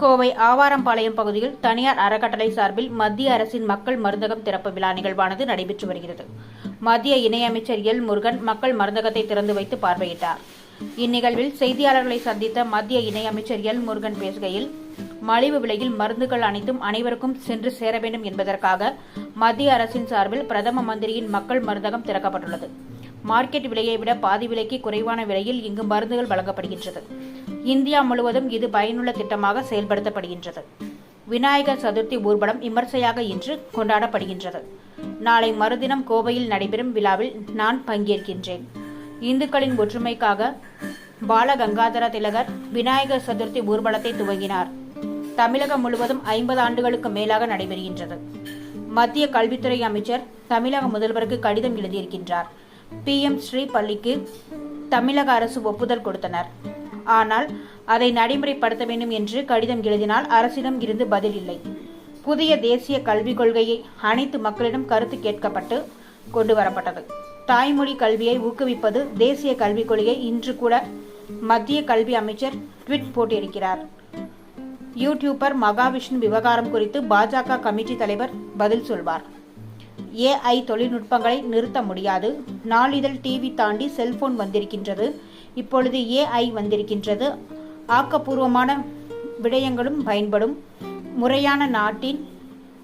கோவை ஆவாரம்பாளையம் பகுதியில் தனியார் அறக்கட்டளை சார்பில் மத்திய அரசின் மக்கள் மருந்தகம் திறப்பு விழா நிகழ்வானது நடைபெற்று வருகிறது. மத்திய இணையமைச்சர் எல். முருகன் மக்கள் மருந்தகத்தை திறந்து வைத்து பார்வையிட்டார். இந்நிகழ்வில் செய்தியாளர்களை சந்தித்த மத்திய இணையமைச்சர் எல். முருகன் பேசுகையில் மலிவு விலையில் மருந்துகள் அனைத்தும் அனைவருக்கும் சென்று சேர வேண்டும் என்பதற்காக மத்திய அரசின் சார்பில் பிரதம மந்திரியின் மக்கள் மருந்தகம் திறக்கப்பட்டுள்ளது. மார்க்கெட் விலையை விட பாதி விலைக்கு குறைவான விலையில் இங்கு மருந்துகள் வழங்கப்படுகின்றது. இந்தியா முழுவதும் இது பயனுள்ள திட்டமாக செயல்படுத்தப்படுகின்றது. விநாயகர் சதுர்த்தி ஊர்வலம் விமர்சையாக இன்று கொண்டாடப்படுகின்றது. நாளை மறுதினம் கோவையில் நடைபெறும் விழாவில் நான் பங்கேற்கின்றேன். இந்துக்களின் ஒற்றுமைக்காக பாலகங்காதர திலகர் விநாயகர் சதுர்த்தி ஊர்வலத்தை துவங்கினார். தமிழகம் முழுவதும் ஐம்பது ஆண்டுகளுக்கு மேலாக நடைபெறுகின்றது. மத்திய கல்வித்துறை அமைச்சர் தமிழக முதல்வருக்கு கடிதம் எழுதியிருக்கின்றார். பி எம் ஸ்ரீ பள்ளிக்கு தமிழக அரசு ஒப்புதல் கொடுத்தனர். ஆனால் அதை நடைமுறைப்படுத்த வேண்டும் என்று கடிதம் எழுதினால் அரசிடம் இருந்து பதில் இல்லை. புதிய தேசிய கல்விக் கொள்கையை அனைத்து மக்களிடம் கருத்து கேட்கப்பட்டு கொண்டு வரப்பட்டது. தாய்மொழி கல்வியை ஊக்குவிப்பது தேசிய கல்விக் கொள்கை இன்று கூட மத்திய கல்வி அமைச்சர் ட்விட் போட்டிருக்கிறார். யூடியூபர் மகாவிஷ்ணு விவகாரம் குறித்து பாஜக கமிட்டி தலைவர் பதில் சொல்வார். ஏஐ தொழில்நுட்பங்களை நிறுத்த முடியாது. நாளிதழ் டிவி தாண்டி செல்போன் வந்திருக்கின்றது. இப்பொழுது ஏஐ வந்திருக்கின்றது. ஆக்கப்பூர்வமான விடயங்களும் பயன்படும். முறையான நாட்டின்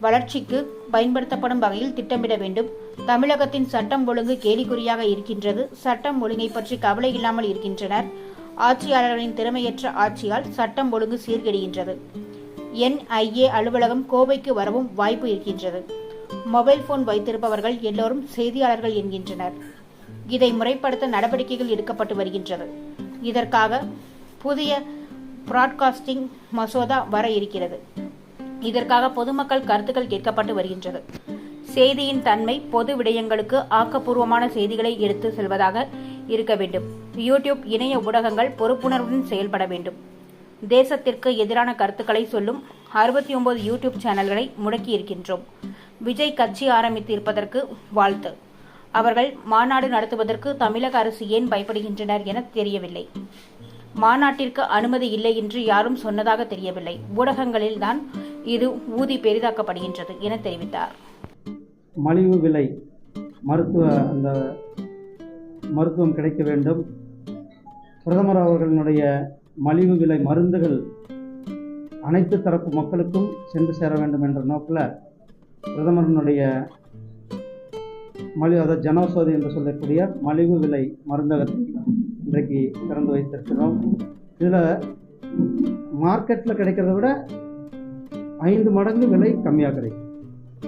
வளர்ச்சிக்கு பயன்படுத்தப்படும் வகையில் திட்டமிட வேண்டும். தமிழகத்தின் சட்டம் ஒழுங்கு கேலிக்குறியாக இருக்கின்றது. சட்டம் ஒழுங்கை பற்றி கவலை இல்லாமல் இருக்கின்றனர். ஆட்சியாளர்களின் திறமையற்ற ஆட்சியால் சட்டம் ஒழுங்கு சீர்கெடுகின்றது. என்ஐஏ அலுவலகம் கோவைக்கு வரவும் வாய்ப்பு இருக்கின்றது. மொபைல் போன் வைத்திருப்பவர்கள் எல்லோரும் செய்தியாளர்கள் என்கின்றனர். இதை முறைப்படுத்த நடவடிக்கைகள் எடுக்கப்பட்டு வருகின்றது. இதற்காக புதிய பிராட்காஸ்டிங் மசோதா வர இருக்கிறது. இதற்காக பொதுமக்கள் கருத்துக்கள் கேட்கப்பட்டு வருகின்றது. செய்தியின் தன்மை பொது விடயங்களுக்கு ஆக்கப்பூர்வமான செய்திகளை எடுத்து செல்வதாக இருக்க வேண்டும். யூடியூப் இணைய ஊடகங்கள் பொறுப்புணர்வுடன் செயல்பட வேண்டும். தேசத்திற்கு எதிரான கருத்துக்களை சொல்லும் அறுபத்தி ஒன்பது யூடியூப் சேனல்களை முடக்கி இருக்கின்றோம். விஜய் கட்சி ஆரம்பித்து இருப்பதற்கு வாழ்த்து. அவர்கள் மாநாடு நடத்துவதற்கு தமிழக அரசு ஏன் பயப்படுகின்றனர் என தெரியவில்லை. மாநாட்டிற்கு அனுமதி இல்லை என்று யாரும் சொன்னதாக தெரியவில்லை. ஊடகங்களில் தான் இது ஊதி பெரிதாக்கப்படுகின்றது என தெரிவித்தார். மலிவு விலை மருத்துவ அந்த மருத்துவம் கிடைக்க வேண்டும். பிரதமர் அவர்களினுடைய மலிவு விலை மருந்துகள் அனைத்து தரப்பு மக்களுக்கும் சென்று சேர வேண்டும் என்ற நோக்கில் பிரதமரினுடைய மலி அதாவது ஜனௌஷதி என்று சொல்லக்கூடிய மலிவு விலை மருந்தகத்தை இன்றைக்கு திறந்து வைத்திருக்கிறோம். இதில் மார்க்கெட்டில் கிடைக்கிறத விட ஐந்து மடங்கு விலை கம்மியாக கிடைக்கும்.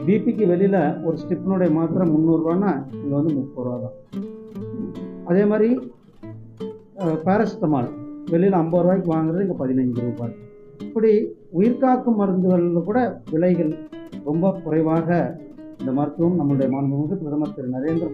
பிபிக்கு வெளியில் ஒரு ஸ்டிப்னுடைய மாத்திரை முந்நூறுரூவான்னா இங்கே வந்து முப்பது ரூபா தான். அதே மாதிரி பேரசிட்டமால் வெளியில் ஐம்பது ரூபாய்க்கு வாங்குறது இங்கே பதினைஞ்சு ரூபாய். இப்படி உயிர்காக்கும் மருந்துகளில் கூட விலைகள் ரொம்ப குறைவாக இந்த மருத்துவம் நம்முடைய மாண்புமிகு பிரதமர் திரு நரேந்திர